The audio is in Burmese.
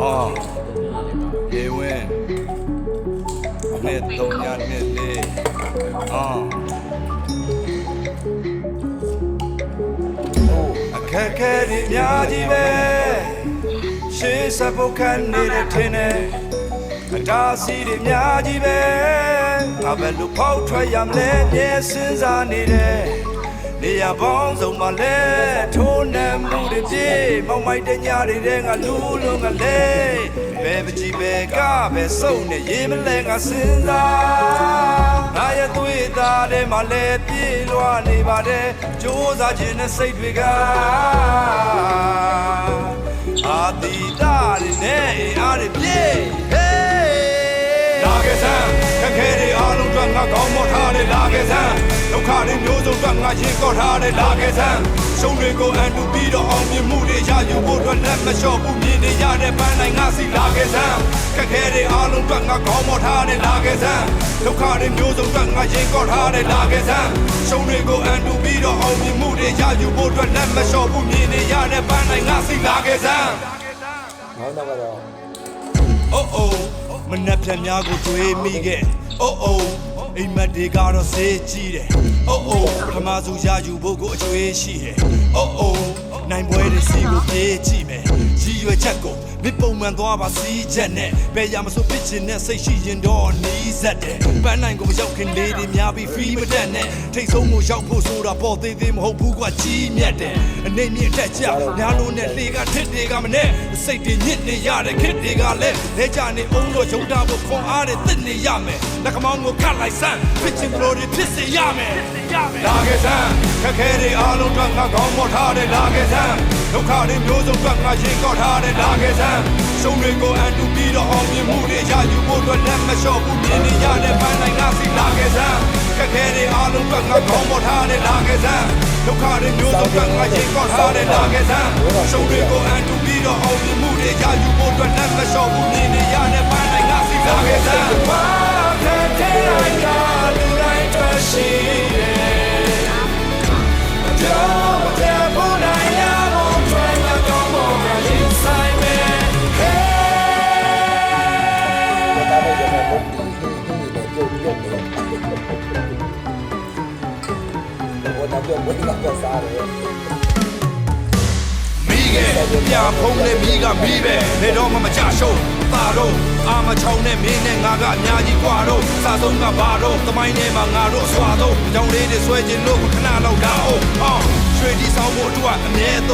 အော်ရေဝင်နှစ်သုံးညနှစ်လေးအော်အခက်ခဲတွေအများကြီးပဲရှေးစပုတ်ခန့်နေတဲ့ထင်းနဲ့အတားစီတွေအများကြီးပဲငါပဲလူဖောက်ထွက်ရမလဲမြဲစဉ်းစားနေတယ် နေရပေါင်းစုံမှာလဲထိုးနှံမှုတွေပြေမောင်မိုက်တဲ့ညတွေတဲ့ငါလူလုံးကလေးဘယ်ပကြည့်ပဲကပဲစုံနေရေးမလဲငါစဉ်းစားငါရဲ့သွေးသားထဲမှာလဲပြေလွှာနေပါတယ်ကြိုးစားခြင်းနဲ့စိတ်တွေကအာတိတာတွေနဲ့အင်အားတွေပြေဟေးလာခဲ့စမ်းခက်ခဲတွေအားလုံးအတွက်ငါကောင်းမောထားတယ်လာခဲ့စမ်း ငါရင်ကော့ထားတယ်လာခဲ့စမ်းရှုံးတွေကိုအန်တူပြီးတော့အောင်မြင်မှုတွေရယူဖို့အတွက်လက်မလျှော့ဘူးမြင်နေရတဲ့ပန်းတိုင်းငါစီလာခဲ့စမ်းခက်ခဲတွေအားလုံးအတွက်ငါကောင်းမောထားတယ်လာခဲ့စမ်းဒုက္ခတွေမျိုးစုံအတွက်ငါရင်ကော့ထားတယ်လာခဲ့စမ်းရှုံးတွေကိုအန်တူပြီးတော့အောင်မြင်မှုတွေရယူဖို့အတွက်လက်မလျှော့ဘူးမြင်နေရတဲ့ပန်းတိုင်းငါစီလာခဲ့စမ်းနောက်တော့ကတော့အိုးအိုးမနှက်ဖြန်များကိုတွေးမိခဲ့အိုးအိုးအိမ်မက်တွေကတော့စေးကြည့်တယ် အိုးအိုးခမားစုရယူဖို့ကိုအကျွေးရှိတယ်အိုးအိုးနိုင်ပွဲတွေစီကိုပြေးကြည့်မယ်ရည်ရွယ်ချက်ကိုမိပုံမှန်သွားပါစီးချက်နဲ့ဘယ်ရမဆိုဖြစ်ချင်တဲ့စိတ်ရှိရင်တော့နီးစက်တယ်ပန်းနိုင်ကိုမရောက်ခင်လေးတွေများပြီးဖီးမတက်နဲ့ထိတ်ဆုံးကိုရောက်ဖို့ဆိုတာပေါ်သေးသေးမဟုတ်ဘူးကွာကြီးမြတ်တယ်အနေမြင့်တက်ကြများလို့နဲ့လေကထစ်တွေကမနဲ့စိတ်တွေညစ်နေရတဲ့ခစ်တွေကလည်းလဲကြနေအောင်တော့ယုံတာဖို့ခွန်အားတွေတစ်နေရမယ်လက်ကမောင်းကိုခတ်လိုက်စမ်းဖြစ်ချင်လို့တွေဖြစ်စေရမယ်လာခဲ့စမ်းခက်ခဲတွေအားလုံးကငါကောင်းမောထားတယ်လာခဲ့စမ်းဒုက္ခတွေမျိုးစုံကငါရင်ကောက်ထားတယ်လာခဲ့စမ်း ရှုံးတွေကိုအန်တူပြီးတော့အောင်မြင်မှုတွေရယူဖို့အတွက်လက်မလျှော့ဘူးမြင်နေရတဲ့ပန်းတိုင်းငါစီလာခဲ့စမ်းခက်ခဲတွေအားလုံးကငါကောင်းမောထားတယ်လာခဲ့စမ်းဒုက္ခတွေမျိုးစုံကငါရင်ကောက်ထားတယ်လာခဲ့စမ်းရှုံးတွေကိုအန်တူပြီးတော့အောင်မြင်မှုတွေရယူဖို့အတွက်လက်မလျှော့ဘူးမြင်နေရတဲ့ပန်း တယ်ဘောတာပြောဘုရားကစားတယ် မိခဲ့ပြဖုံးနဲ့မိကမိပဲနေတော့မှမကြရှုံးပါတော့အာမချောင်းနဲ့မင်းနဲ့ငါကအများကြီးกว่าတော့စာဆုံးကဘာတော့သမိုင်းထဲမှာငါတို့အစွာတော့အကြောင်းလေးတွေဆွဲခြင်းလို့ခဏလောက်လာအောင်အော်ရွှေဒီဆောင်ဖို့အတွက်အမြဲသုံး